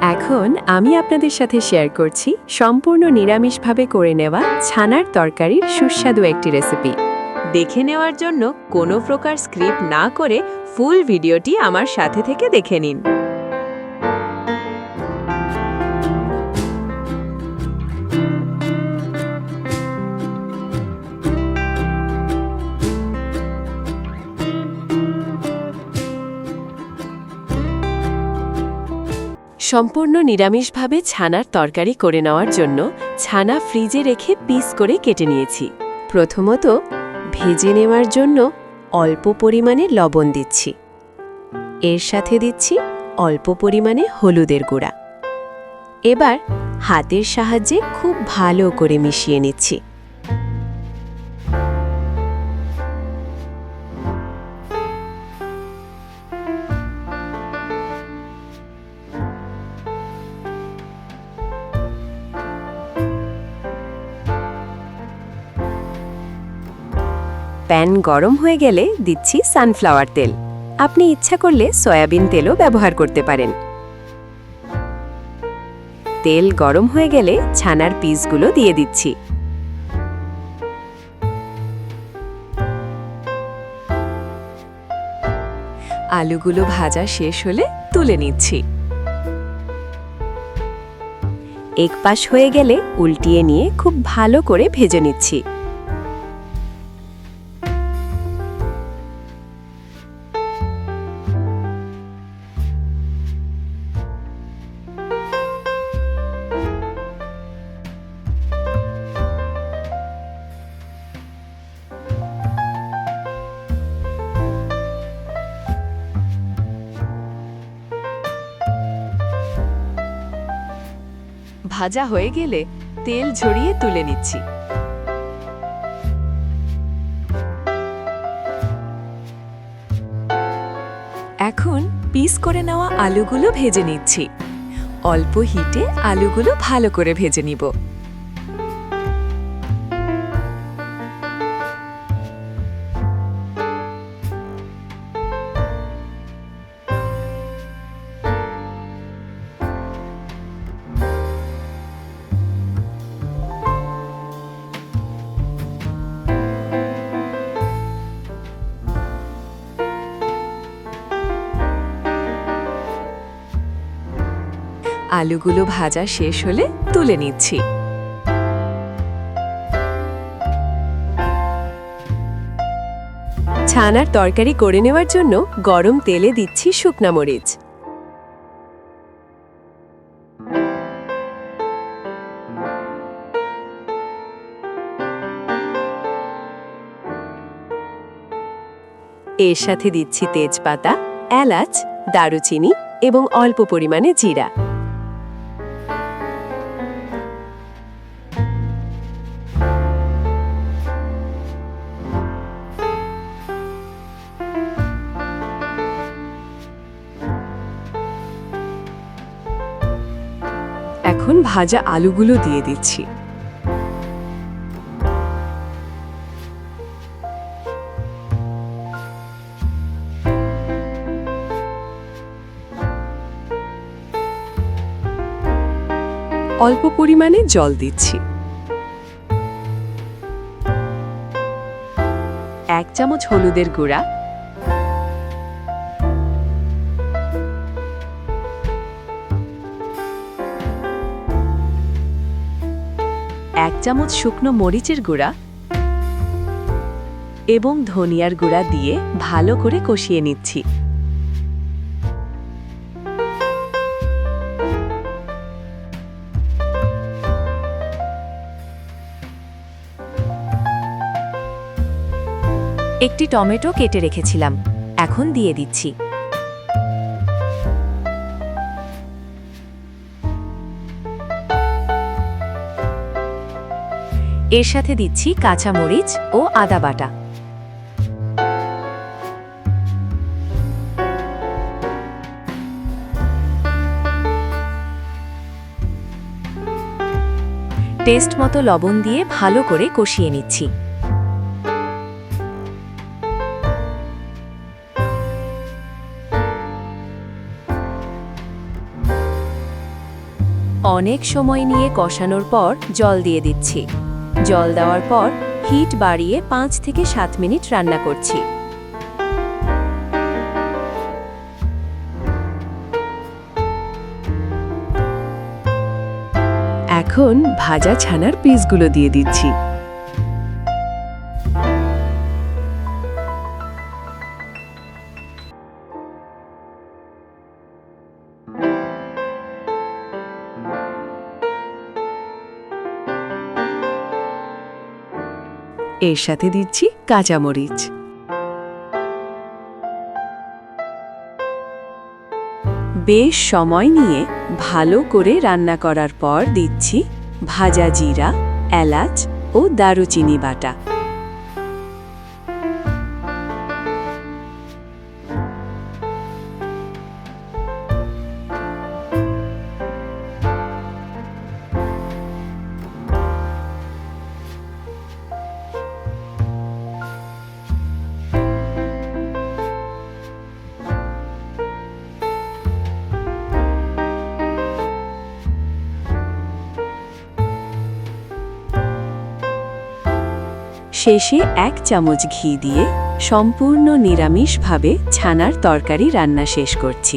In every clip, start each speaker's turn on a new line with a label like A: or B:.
A: এখন আমি আপনাদের সাথে শেয়ার করছি সম্পূর্ণ নিরামিষভাবে করে নেওয়া ছানার তরকারির সুস্বাদু একটি রেসিপি দেখে নেওয়ার জন্য কোনো প্রকার স্ক্রিপ্ট না করে ফুল ভিডিওটি আমার সাথে থেকে দেখে নিন। সম্পূর্ণ নিরামিষভাবে ছানার তরকারি করে নেওয়ার জন্য ছানা ফ্রিজে রেখে পিস করে কেটে নিয়েছি। প্রথমত ভেজে নেওয়ার জন্য অল্প পরিমাণে লবণ দিচ্ছি। এর সাথে দিচ্ছি অল্প পরিমাণে হলুদের গুঁড়া। এবার হাতের সাহায্যে খুব ভালো করে মিশিয়ে নিচ্ছি। প্যান গরম হয়ে গেলে দিচ্ছি সানফ্লাওয়ার তেল। আপনি ইচ্ছা করলে সয়াবিন তেলও ব্যবহার করতে পারেন। তেল গরম হয়ে গেলে ছানার পিসগুলো দিয়ে দিচ্ছি। আলুগুলো ভাজা শেষ হলে তুলে নিচ্ছি। এক পাশ হয়ে গেলে উল্টিয়ে নিয়ে খুব ভালো করে ভেজে নিচ্ছি। ভাজা হয়ে গেলে তেল ঝরিয়ে তুলে নিচ্ছি। এখন পিস করে নেওয়া আলুগুলো ভেজে নিচ্ছি। অল্প হিটে আলুগুলো ভালো করে ভেজে নিব। আলুগুলো ভাজা শেষ হলে তুলে নিচ্ছি। ছানার তরকারি করে নেওয়ার জন্য গরম তেলে দিচ্ছি শুকনা মরিচ। এর সাথে দিচ্ছি তেজপাতা, এলাচ, দারুচিনি এবং অল্প পরিমাণে জিরা। এখন ভাজা আলুগুলো দিয়ে দিচ্ছি। অল্প পরিমাণে জল দিচ্ছি। এক চামচ হলুদের গুঁড়া এক চামচ শুকনো মরিচের গুঁড়া এবং ধনিয়ার গুঁড়া দিয়ে ভালো করে কষিয়ে নিচ্ছি। একটি টমেটো কেটে রেখেছিলাম, এখন দিয়ে দিচ্ছি। এর সাথে দিচ্ছি কাঁচামরিচ ও আদা বাটা। টেস্ট মতো লবণ দিয়ে ভালো করে কষিয়ে নিচ্ছি। অনেক সময় নিয়ে কষানোর পর জল দিয়ে দিচ্ছি। জল দেওয়ার পর হিট বাড়িয়ে পাঁচ থেকে সাত মিনিট রান্না করছি। এখন ভাজা ছানার পিসগুলো দিয়ে দিচ্ছি। এর সাথে দিচ্ছি কাঁচামরিচ। বেশ সময় নিয়ে ভালো করে রান্না করার পর দিচ্ছি ভাজা জিরা, এলাচ ও দারুচিনি বাটা। শেষে এক চামচ ঘি দিয়ে সম্পূর্ণ নিরামিষভাবে ছানার তরকারি রান্না শেষ করছি।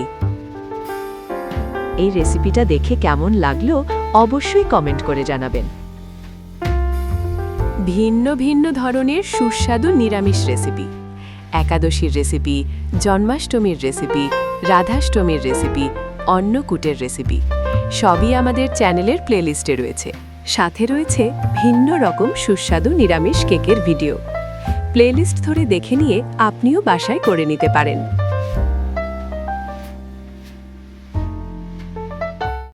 A: এই রেসিপিটা দেখে কেমন লাগল অবশ্যই কমেন্ট করে জানাবেন। ভিন্ন ভিন্ন ধরনের সুস্বাদু নিরামিষ রেসিপি। একাদশীর রেসিপি, জন্মাষ্টমীর রেসিপি, রাধাষ্টমীর রেসিপি, অন্নকূটের রেসিপি সবই আমাদের চ্যানেলের প্লেলিস্টে রয়েছে। সাথে রয়েছে ভিন্ন রকম সুস্বাদু নিরামিষ কেকের ভিডিও। প্লেলিস্ট ধরে দেখে নিয়ে আপনিও বাসায় করে নিতে পারেন।